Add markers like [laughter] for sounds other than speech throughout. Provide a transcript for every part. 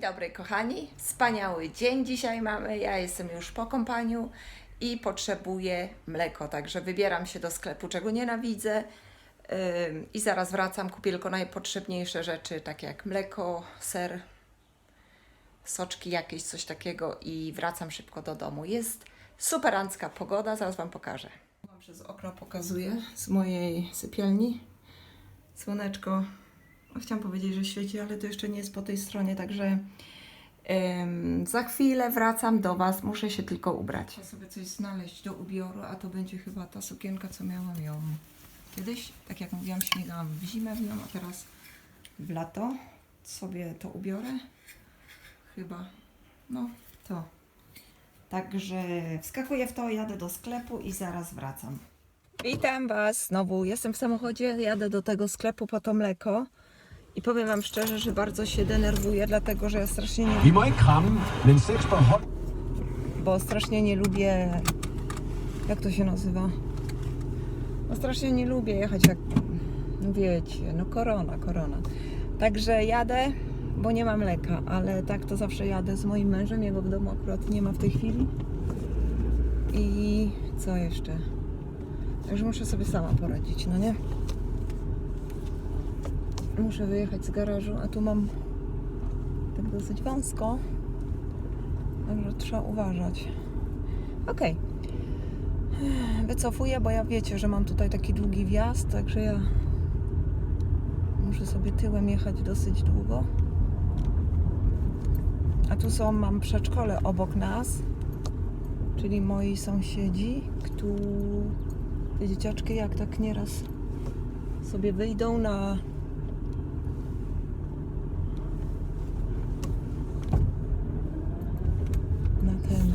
Dzień dobry, kochani. Wspaniały dzień dzisiaj mamy. Ja jestem już po kąpaniu i potrzebuję mleko, także wybieram się do sklepu, czego nienawidzę. I zaraz wracam, kupię tylko najpotrzebniejsze rzeczy, takie jak mleko, ser, soczki jakieś, coś takiego i wracam szybko do domu. Jest superancka pogoda, zaraz Wam pokażę. Wam przez okno pokazuję z mojej sypialni. Słoneczko, chciałam powiedzieć, że świeci, ale to jeszcze nie jest po tej stronie, także em, za chwilę wracam do Was. Muszę się tylko ubrać. Muszę sobie coś znaleźć do ubioru, a to będzie chyba ta sukienka, co miałam ją kiedyś. Tak jak mówiłam, śmigałam w zimę w nią, a teraz w lato sobie to ubiorę. Chyba, no to. Także wskakuję w to, jadę do sklepu i zaraz wracam. Witam Was znowu. Jestem w samochodzie, jadę do tego sklepu po to mleko. I powiem Wam szczerze, że bardzo się denerwuję, dlatego że ja strasznie nie, bo strasznie nie lubię. Jak to się nazywa? No strasznie nie lubię jechać jak. No wiecie, no korona, korona. Także jadę, bo nie mam mleka, ale tak to zawsze jadę z moim mężem. Jego w domu akurat nie ma w tej chwili. I co jeszcze? Także muszę sobie sama poradzić, no nie? Muszę wyjechać z garażu, a tu mam tak dosyć wąsko. Także trzeba uważać. Okej. Wycofuję, bo ja wiecie, że mam tutaj taki długi wjazd, także ja muszę sobie tyłem jechać dosyć długo. A tu są, mam przedszkole obok nas, czyli moi sąsiedzi, którzy te dzieciaczki jak tak nieraz sobie wyjdą na na ten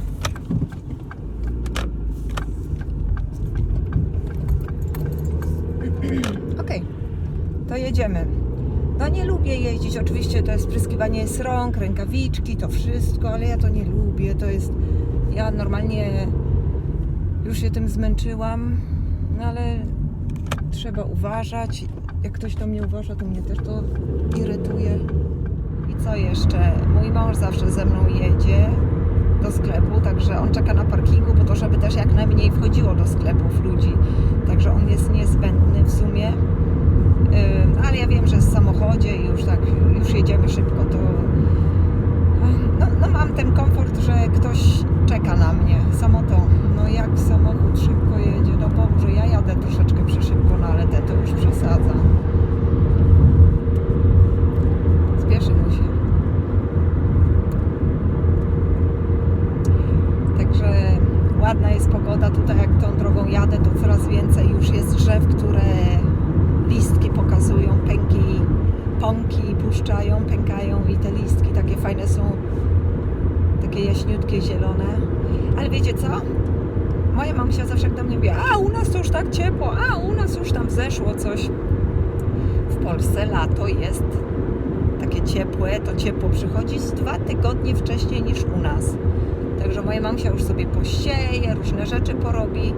[clears throat] Okej, to jedziemy. No nie lubię jeździć, oczywiście to jest spryskiwanie z rąk, rękawiczki, to wszystko, ale ja to nie lubię, to jest, ja normalnie już się tym zmęczyłam, no ale trzeba uważać, jak ktoś to mnie uważa, to mnie też to irytuje. I co jeszcze? Mój mąż zawsze ze mną jedzie do sklepu, także on czeka na parkingu po to, żeby też jak najmniej wchodziło do sklepów ludzi. Także on jest niezbędny w sumie. Ym, ale ja wiem, że w samochodzie i już tak, już jedziemy szybko, to no, no mam ten komfort, że ktoś czeka na mnie. Samo to, no jak samochód szybko jedzie, no Boże, ja jadę troszeczkę przeszybko, no ale te to już przesadza. Spieszy mu się. Także ładna jest pogoda. Tutaj jak tą drogą jadę, to coraz więcej już jest drzew, które listki pokazują, pęki, pąki puszczają, pękają i te listki takie fajne są, takie jaśniutkie, zielone. Ale wiecie co? Moja mamusia zawsze do mnie mówi, a u nas to już tak ciepło, a u nas już tam zeszło coś. W Polsce lato jest takie ciepłe, to ciepło przychodzi z dwa tygodnie wcześniej niż u nas. Także moja mamusia już sobie posieje, różne rzeczy porobi,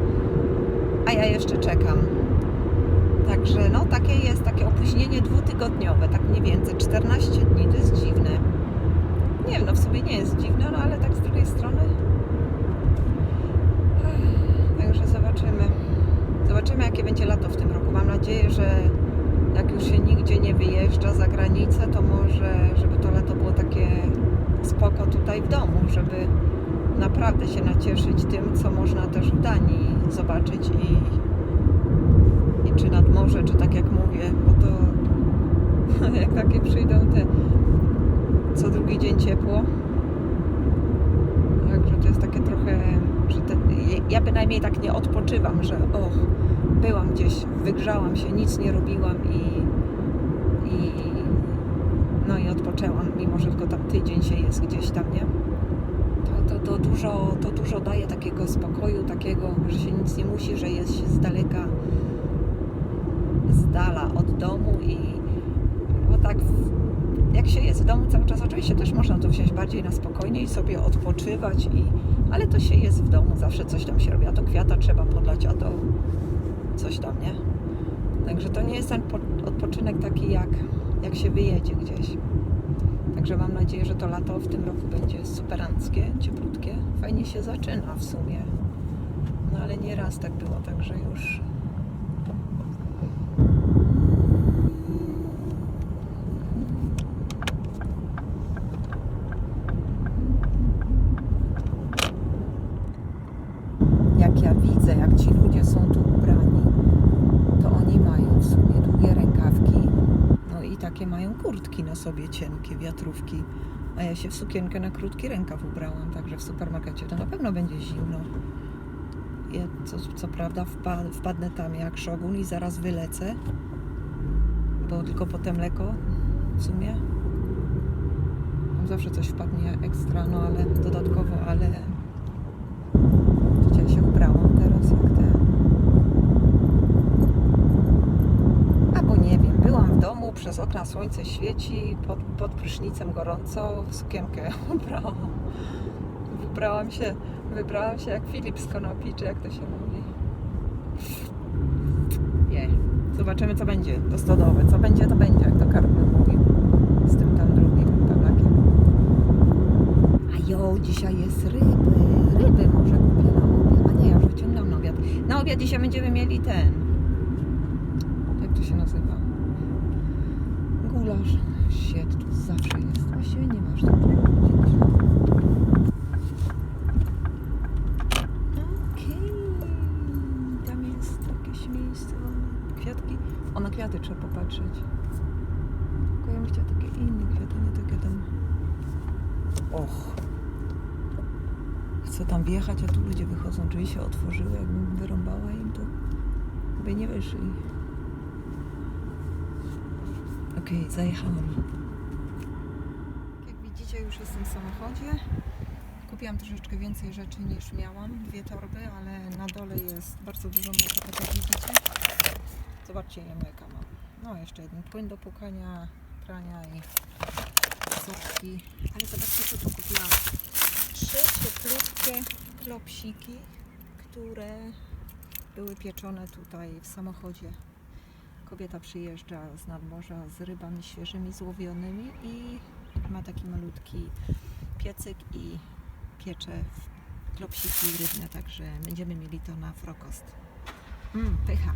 a ja jeszcze czekam. Także no takie jest, takie opóźnienie dwutygodniowe, tak mniej więcej, 14 dni, to jest dziwne. Nie wiem, no w sobie nie jest dziwne, no ale tak z drugiej strony. Także zobaczymy. Zobaczymy jakie będzie lato w tym roku. Mam nadzieję, że jak już się nigdzie nie wyjeżdża za granicę, to może, żeby to lato było takie spoko tutaj w domu, żeby naprawdę się nacieszyć tym, co można też w Danii zobaczyć i, i czy nad morze, czy tak jak mówię, bo to [laughs] jak takie przyjdą te co drugi dzień ciepło. Także to jest takie trochę, że te, ja bynajmniej tak nie odpoczywam, że och, byłam gdzieś, wygrzałam się, nic nie robiłam i, i no i odpoczęłam, mimo że tylko tam tydzień się jest gdzieś tam, nie? To, to, dużo, to dużo daje takiego spokoju, takiego, że się nic nie musi, że jest się z daleka, z dala od domu i bo tak jak się jest w domu cały czas, oczywiście też można to wziąć bardziej na spokojnie i sobie odpoczywać, i, ale to się jest w domu, zawsze coś tam się robi, a to kwiata trzeba podlać, a to coś tam, nie? Także to nie jest ten po- odpoczynek taki jak, jak się wyjedzie gdzieś. Także mam nadzieję, że to lato w tym roku będzie superanckie, cieplutkie. Fajnie się zaczyna w sumie. No ale nie raz tak było, także już jak ci ludzie są tu ubrani, to oni mają w sumie długie rękawki, i takie mają kurtki na sobie cienkie, wiatrówki. A ja się w sukienkę na krótki rękaw ubrałam, także w supermarkecie to na pewno będzie zimno. Ja co, co prawda wpa- wpadnę tam jak szogun i zaraz wylecę, bo tylko potem mleko w sumie. Tam zawsze coś wpadnie ekstra, no ale dodatkowo, ale Dzisiaj się ubrałam teraz jak te. Albo nie wiem, byłam w domu, przez okna słońce świeci, pod, pod prysznicem gorąco, sukienkę [laughs] ubrałam. Wybrałam się, wybrałam się jak Filip z Konopi, czy jak to się mówi. Nie. Zobaczymy co będzie, to. Co będzie, to będzie, jak to Karol mówił. Z tym tam drugim pewnakiem. A jo, dzisiaj jest ryby. Ryby może kupię na obiad. A nie, ja już wyciągnąłem na obiad. Na obiad dzisiaj będziemy mieli ten. Jak to się nazywa? Gulasz. Shit, tu zawsze jest. Właściwie nie masz tam Okej. Tam jest jakieś miejsce. Kwiatki. O, kwiaty trzeba popatrzeć. Tylko ja bym chciała takie inne kwiaty, nie takie tam... Och. Chcę tam wjechać, a tu ludzie wychodzą. Drzwi się otworzyły, jakbym wyrąbała im to by nie wyszli. Okej, zajechałam. Jak widzicie, już jestem w samochodzie. Kupiłam troszeczkę więcej rzeczy niż miałam. Dwie torby, ale na dole jest bardzo dużo mleka, tak jak widzicie. Zobaczcie, ile mleka mam. No, jeszcze jeden płyn do płukania, prania i soczki. Ale zobaczcie, co tu kupiłam trzy cieplutkie klopsiki, które były pieczone tutaj w samochodzie. Kobieta przyjeżdża z nadmorza z rybami świeżymi, złowionymi i ma taki malutki piecyk i piecze klopsiki rybne, także będziemy mieli to na frokost. Mmm, pycha.